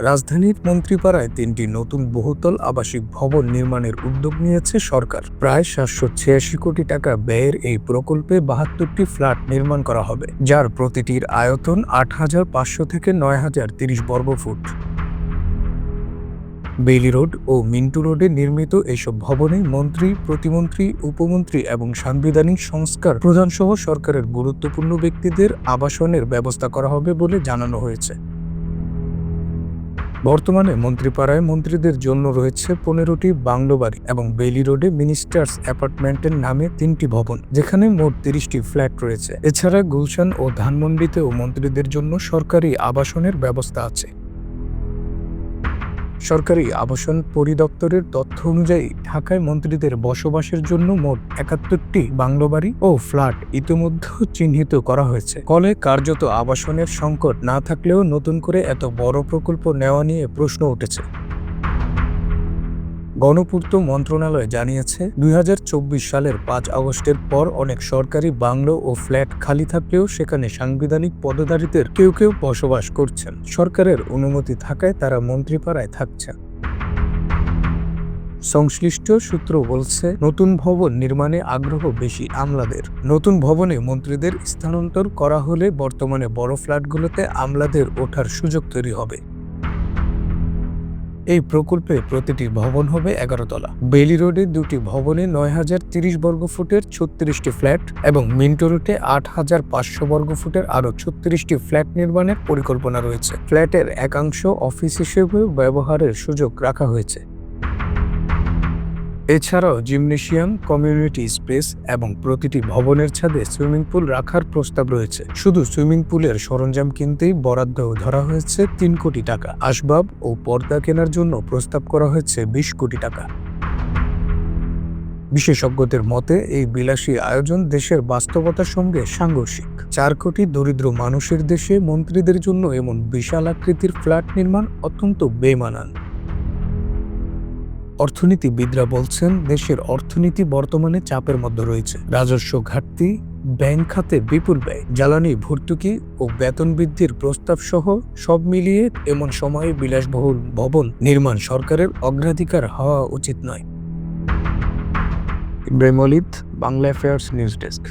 রাজধানীর মন্ত্রীপাড়ায় তিনটি নতুন বহুতল আবাসিক ভবন নির্মাণের উদ্যোগ নিয়েছে সরকার। প্রায় সাতশো ছিয়াশি কোটি টাকা ব্যয়ের এই প্রকল্পে বাহাত্তরটি ফ্ল্যাট নির্মাণ করা হবে, যার প্রতিটির আয়তন আট হাজার পাঁচশো থেকে নয় হাজার তিরিশ বর্গফুট বেইলি রোড ও মিন্টু রোডে নির্মিত এইসব ভবনে মন্ত্রী, প্রতিমন্ত্রী, উপমন্ত্রী এবং সাংবিধানিক সংস্কার প্রধানসহ সরকারের গুরুত্বপূর্ণ ব্যক্তিদের আবাসনের ব্যবস্থা করা হবে বলে জানানো হয়েছে। বর্তমানে মন্ত্রীপাড়ায় মন্ত্রীদের জন্য রয়েছে পনেরোটি বাংলো বাড়ি এবং বেলি রোডে মিনিস্টার্স অ্যাপার্টমেন্টের নামে তিনটি ভবন, যেখানে মোট তিরিশটি ফ্ল্যাট রয়েছে। এছাড়া গুলশান ও ধানমন্ডিতেও মন্ত্রীদের জন্য সরকারি আবাসনের ব্যবস্থা আছে। সরকারি আবাসন পরিদপ্তরের তথ্য অনুযায়ী ঢাকায় মন্ত্রীদের বসবাসের জন্য মোট একাত্তরটি বাংলো বাড়ি ও ফ্ল্যাট ইতিমধ্যে চিহ্নিত করা হয়েছে। ফলে কার্যত আবাসনের সংকট না থাকলেও নতুন করে এত বড় প্রকল্প নেওয়া নিয়ে প্রশ্ন উঠেছে। গণপূর্ত মন্ত্রণালয় জানিয়েছে, দুই হাজার চব্বিশ সালের পাঁচ আগস্টের পর অনেক সরকারি বাংলো ও ফ্ল্যাট খালি থাকলেও সেখানে সাংবিধানিক পদধারীদের কেউ কেউ বসবাস করছেন। সরকারের অনুমতি থাকায় তারা মন্ত্রীপাড়ায় থাকছেন। সংশ্লিষ্ট সূত্র বলছে, নতুন ভবন নির্মাণে আগ্রহ বেশি আমলাদের। নতুন ভবনে মন্ত্রীদের স্থানান্তর করা হলে বর্তমানে বড় ফ্ল্যাটগুলোতে আমলাদের ওঠার সুযোগ তৈরি হবে। এই প্রকল্পে প্রতিটি ভবন হবে এগারো তলা। বেলি রোডে দুটি ভবনে নয় হাজার তিরিশ বর্গ ফুটের ছত্রিশটি ফ্ল্যাট এবং মিন্টো রোডে আট হাজার পাঁচশো বর্গ ফুটের আরও ছত্রিশটি ফ্ল্যাট নির্মাণের পরিকল্পনা রয়েছে। ফ্ল্যাটের একাংশ অফিস হিসেবে ব্যবহারের সুযোগ রাখা হয়েছে। এছাড়াও জিমনেশিয়াম, কমিউনিটি স্পেস এবং প্রতিটি ভবনের ছাদে সুইমিং পুল রাখার প্রস্তাব রয়েছে। শুধু সুইমিং পুলের সরঞ্জাম কিনতেই বরাদ্দ ধরা হয়েছে তিন কোটি টাকা। আসবাব ও পর্দা কেনার জন্য প্রস্তাব করা হয়েছে বিশ কোটি টাকা। বিশেষজ্ঞদের মতে, এই বিলাসী আয়োজন দেশের বাস্তবতার সঙ্গে সাংঘর্ষিক। চার কোটি দরিদ্র মানুষের দেশে মন্ত্রীদের জন্য এমন বিশাল আকৃতির ফ্ল্যাট নির্মাণ অত্যন্ত বেমানান। অর্থনীতিবিদরা বলছেন, দেশের অর্থনীতি বর্তমানে চাপের মধ্যে রয়েছে। রাজস্ব ঘাটতি, ব্যাংক খাতে বিপুল ব্যয়, জ্বালানি ভর্তুকি ও বেতন বৃদ্ধির প্রস্তাব সহ সব মিলিয়ে এমন সময়ে বিলাসবহুল ভবন নির্মাণ সরকারের অগ্রাধিকার হওয়া উচিত নয়। Ibrahim Bangla affairs news desk.